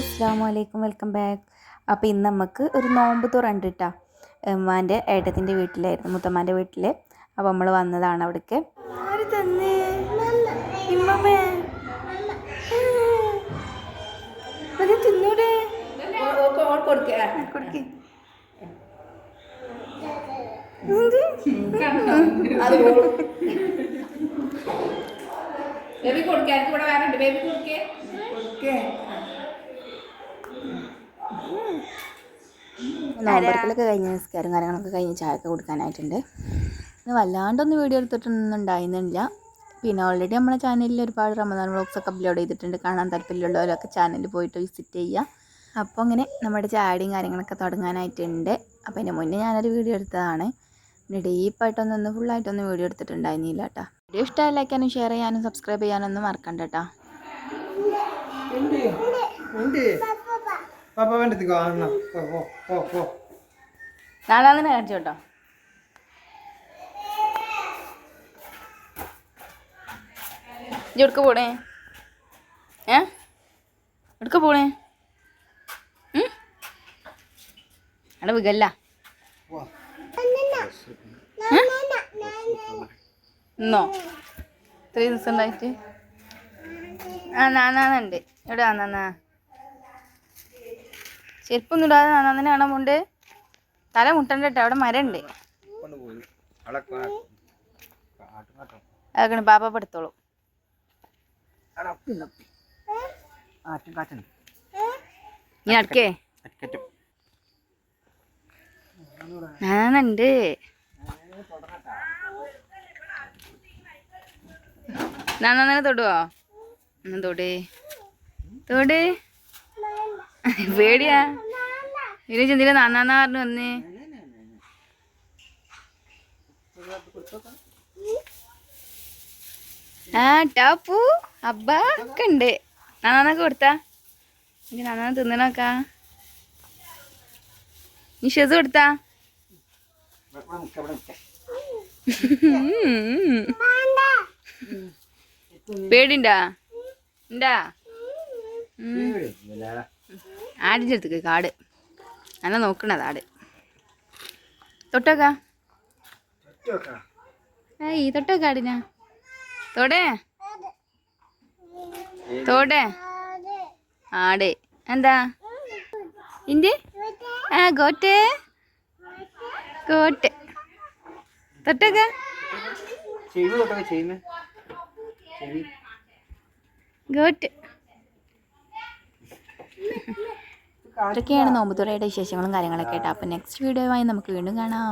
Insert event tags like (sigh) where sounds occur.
അസ്സാം വലൈക്കും welcome back അപ്പോൾ ഇന്ന് നമുക്ക് ഒരു നോമ്പ് തുറണ്ട് കേട്ടോ ഉമ്മാന്റെ ഏട്ടത്തിന്റെ വീട്ടിലായിരുന്നു മുത്തമ്മാന്റെ വീട്ടിൽ അപ്പോൾ നമ്മൾ വന്നതാണ് അവിടേക്ക്. (laughs) വേറെ ബേബി കൊടുക്കേ. നോമ്പറക്കലൊക്കെ കഴിഞ്ഞ് നിസ്കാരം കാര്യങ്ങളൊക്കെ കഴിഞ്ഞ് ചായ ഒക്കെ കൊടുക്കാനായിട്ടുണ്ട്. ഇന്ന് വല്ലാണ്ടൊന്നും വീഡിയോ എടുത്തിട്ടൊന്നും ഉണ്ടായിരുന്നില്ല. പിന്നെ ഓൾറെഡി നമ്മളെ ചാനലിൽ ഒരുപാട് റമദാൻ വ്ലോഗ്സ് ഒക്കെ അപ്ലോഡ് ചെയ്തിട്ടുണ്ട്. കാണാൻ താല്പര്യമുള്ളവരൊക്കെ ചാനലിൽ പോയിട്ട് വിസിറ്റ് ചെയ്യുക. അപ്പോൾ അങ്ങനെ നമ്മുടെ ചാടിയും കാര്യങ്ങളൊക്കെ തുടങ്ങാനായിട്ടുണ്ട്. അപ്പോൾ അതിന് മുന്നേ ഞാനൊരു വീഡിയോ എടുത്തതാണ്. പിന്നെ ഡീപ്പായിട്ടൊന്നും ഒന്ന് ഫുള്ളായിട്ടൊന്നും വീഡിയോ എടുത്തിട്ടുണ്ടായിരുന്നില്ല കേട്ടോ വീഡിയോ ഇഷ്ടമായി ലൈക്കാനും ഷെയർ ചെയ്യാനും സബ്സ്ക്രൈബ് ചെയ്യാനൊന്നും മറക്കണ്ട കേട്ടോ പാപ്പ വേണ്ടത് കാണണം. ഓ ഓ ഓ നാളെ തന്നെ കാണിച്ചു കേട്ടോ എടുക്ക പോണേ? ഏ? എടുക്ക പോണേ? അവിടെ വികല്ല. ഇന്നോ? ഇത്രയും ദിവസം ഉണ്ടായിട്ട് ആ നാനാന്നുണ്ട്. എവിടെ നാന്നാ ചെരുപ്പൊന്നും ഇടാതെ നാനാന്നെ കാണാൻ പോണ്ട്? തല മുട്ടണ്ട കേട്ടോ അവിടെ മരണ്ട്. അതൊക്കെ ബാബ പെടുത്തോളൂ അവിടെ അപ്പി നപ്പി ആറ്റും കാറ്റുണ്ട് നീ അടുക്കേ അറ്ററ്റും നന്നെ തൊടുവോ? തൊടേ തൊടേ. തൊട്. പേടിയാ. ഇതിന് ചെന്തില്ല നാന്നാന്ന് പറഞ്ഞു വന്നേ? ആ ടാപ്പു അബ്ബ ഉണ്ട്. നാന്നാന്നൊക്കെ കൊടുത്താ? ഇനി നാന്നാന്ന് തിന്നണക്കാ. നീ ഷെസ് കൊടുത്താ? പേടിണ്ടാ? ഉണ്ടാ ആടിന്റെ അടുത്തേക്ക് കാട്. നല്ല നോക്കണത് ആട്. തൊട്ടോക്ക. ഏയ് തൊട്ടോക്ക ആടിനാ. തൊടേ. തൊടേ. ആട്. എന്താ? ഇന്റെ ആ ഗോട്ടേ. ഗോട്ട്. തൊട്ടോക്ക. ഗോട്ട്. ഇതൊക്കെയാണ് നോമ്പുതുറയുടെ വിശേഷങ്ങളും കാര്യങ്ങളൊക്കെ ആയിട്ട്. അപ്പം നെക്സ്റ്റ് വീഡിയോ ആയി നമുക്ക് വീണ്ടും കാണാം.